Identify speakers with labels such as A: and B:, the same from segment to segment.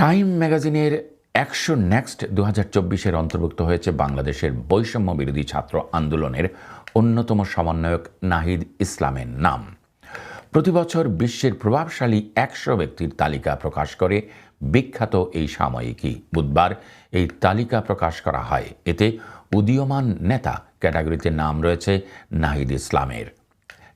A: Time ম্যাগাজিনের একশো next দু হাজার চব্বিশের অন্তর্ভুক্ত হয়েছে বাংলাদেশের বৈষম্য বিরোধী ছাত্র আন্দোলনের অন্যতম সমন্বয়ক নাহিদ ইসলামের নাম। প্রতি বছর বিশ্বের প্রভাবশালী একশো ব্যক্তির তালিকা প্রকাশ করে বিখ্যাত এই সাময়িকী বুধবার এই তালিকা প্রকাশ করা হয়। এতে উদীয়মান নেতা ক্যাটাগরিতে নাম রয়েছে নাহিদ ইসলামের।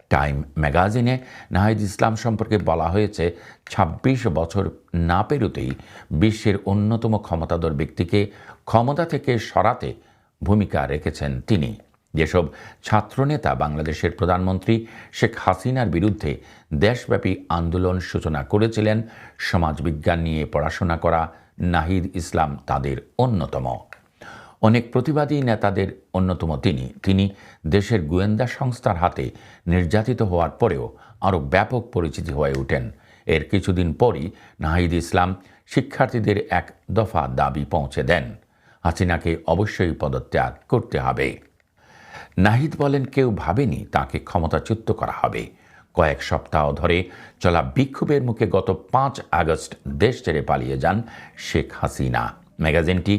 A: টাইম ম্যাগাজিনে নাহিদ ইসলাম সম্পর্কে বলা হয়েছে ২৬ বছর না পেরোতেই বিশ্বের অন্যতম ক্ষমতাধর ব্যক্তিকে ক্ষমতা থেকে সরাতে ভূমিকা রেখেছেন তিনি। যেসব ছাত্রনেতা বাংলাদেশের প্রধানমন্ত্রী শেখ হাসিনার বিরুদ্ধে দেশব্যাপী আন্দোলন সূচনা করেছিলেন, সমাজবিজ্ঞান নিয়ে পড়াশোনা করা নাহিদ ইসলাম তাদের অন্যতম। অনেক প্রতিবাদী নেতাদের অন্যতম তিনি। তিনি দেশের গোয়েন্দা সংস্থার হাতে নির্যাতিত হওয়ার পরেও আরও ব্যাপক পরিচিতি হয়ে ওঠেন। এর কিছুদিন পরই নাহিদ ইসলাম শিক্ষার্থীদের এক দফা দাবি পৌঁছে দেন। হাসিনাকে অবশ্যই পদত্যাগ করতে হবে। নাহিদ বলেন, কেউ ভাবেনি তাকে ক্ষমতাচ্যুত করা হবে। কয়েক সপ্তাহ ধরে চলা বিক্ষোভের মুখে গত পাঁচ আগস্ট দেশ ছেড়ে পালিয়ে যান শেখ হাসিনা। ম্যাগাজিনটি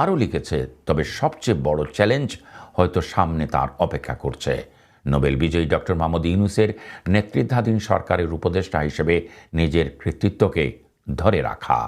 A: আরও লিখেছে, তবে সবচেয়ে বড় চ্যালেঞ্জ হয়তো সামনে তার অপেক্ষা করছে। নোবেল বিজয়ী ডক্টর মাহমুদ ইউনুসের নেতৃত্বাধীন সরকারের উপদেষ্টা হিসেবে নিজের কৃতিত্বকে ধরে রাখা।